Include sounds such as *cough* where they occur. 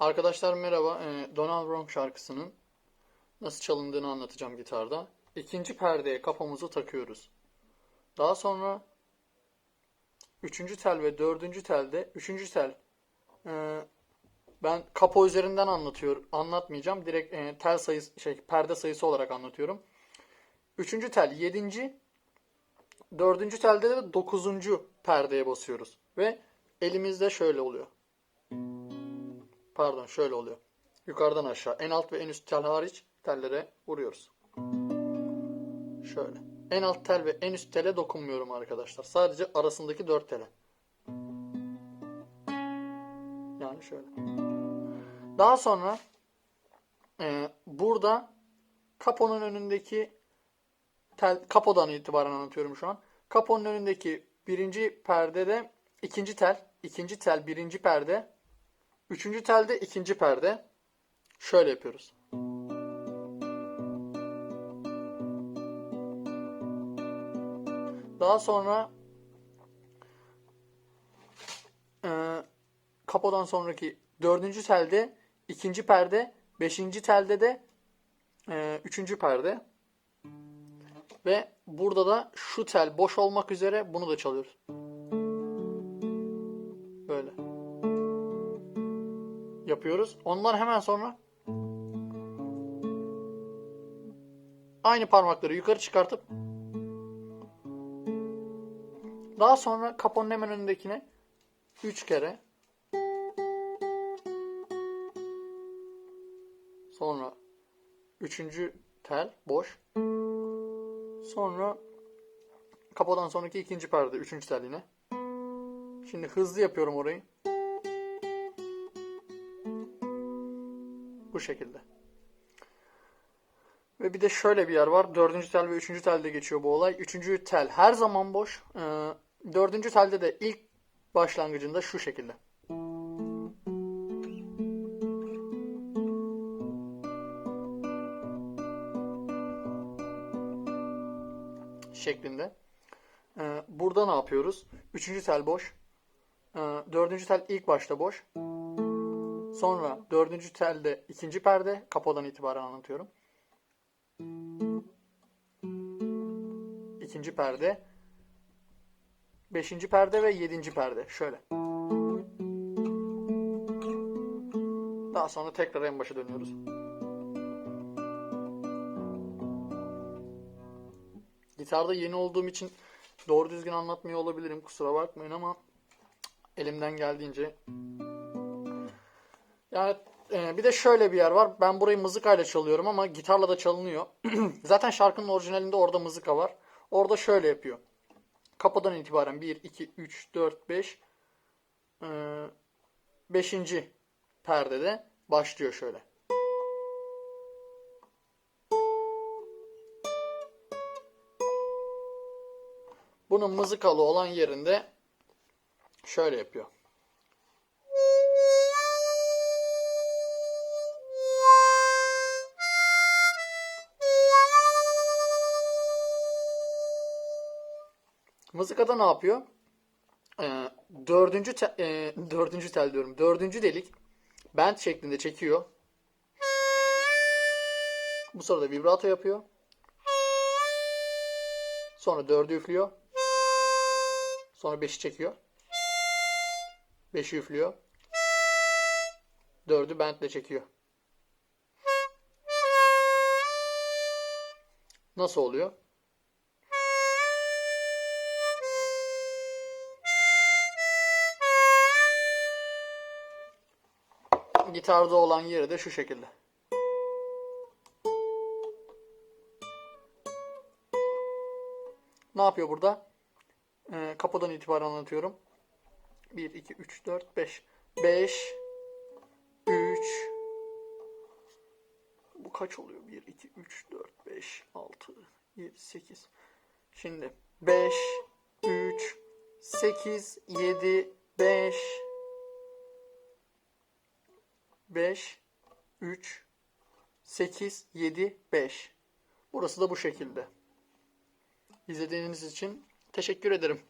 Arkadaşlar merhaba. Ee, Donald Bronx şarkısının nasıl çalındığını anlatacağım gitarda. İkinci perdeye kafamızı takıyoruz. Daha sonra üçüncü tel ve dördüncü telde üçüncü tel e, ben kapo üzerinden anlatıyor anlatmayacağım. Direkt e, tel sayısı şey perde sayısı olarak anlatıyorum. Üçüncü tel yedinci dördüncü telde de dokuzuncu perdeye basıyoruz. Ve elimizde şöyle oluyor. Pardon şöyle oluyor. Yukarıdan aşağı. En alt ve en üst tel hariç tellere vuruyoruz. Şöyle. En alt tel ve en üst tele dokunmuyorum arkadaşlar. Sadece arasındaki dört tele. Yani şöyle. Daha sonra e, burada kaponun önündeki tel, kapodan itibaren anlatıyorum şu an. Kaponun önündeki birinci perdede ikinci tel, ikinci tel birinci perde, üçüncü telde ikinci perde. Şöyle yapıyoruz. Daha sonra e, kapodan sonraki dördüncü telde ikinci perde, beşinci telde de e, üçüncü perde. Ve burada da şu tel boş olmak üzere bunu da çalıyoruz. Yapıyoruz. Ondan hemen sonra aynı parmakları yukarı çıkartıp daha sonra kaponun hemen önündekine 3 kere sonra üçüncü tel boş. Sonra kapodan sonraki ikinci perde üçüncü tel yine. Şimdi hızlı yapıyorum orayı bu şekilde ve bir de şöyle bir yer var. Dördüncü tel ve üçüncü telde geçiyor bu olay. Üçüncü tel her zaman boş. Ee, dördüncü telde de ilk başlangıcında şu şekilde. Şeklinde. Ee, burada ne yapıyoruz? Üçüncü tel boş. Ee, dördüncü tel ilk başta boş. Sonra dördüncü telde ikinci perde. Kapodan itibaren anlatıyorum. ikinci perde, beşinci perde ve yedinci perde. Şöyle. Daha sonra tekrar en başa dönüyoruz. Gitarda yeni olduğum için doğru düzgün anlatmıyor olabilirim. Kusura bakmayın ama elimden geldiğince. Yani e, bir de şöyle bir yer var. Ben burayı mızıkayla çalıyorum ama gitarla da çalınıyor. *clears throat* Zaten şarkının orijinalinde orada mızıka var. Orada şöyle yapıyor. Kapıdan itibaren 1, 2, 3, 4, 5 5. perdede başlıyor şöyle. Bunun mızıkalı olan yerinde şöyle yapıyor. Mızıkada ne yapıyor? Ee, dördüncü, te- e, dördüncü tel diyorum. Dördüncü delik bend şeklinde çekiyor. Bu sırada vibrato yapıyor. Sonra dördü üflüyor. Sonra beşi çekiyor. Beşi üflüyor. Dördü bendle çekiyor. Nasıl oluyor? Gitarda olan yeri de şu şekilde. Ne yapıyor burada? Ee, kapıdan itibaren anlatıyorum. 1, 2, 3, 4, 5. 5, 3, bu kaç oluyor? 1, 2, 3, 4, 5, 6, 7, 8. Şimdi 5, 3, 8, 7, 5, 5, 3, 8, 7, 5. Burası da bu şekilde. İzlediğiniz için teşekkür ederim.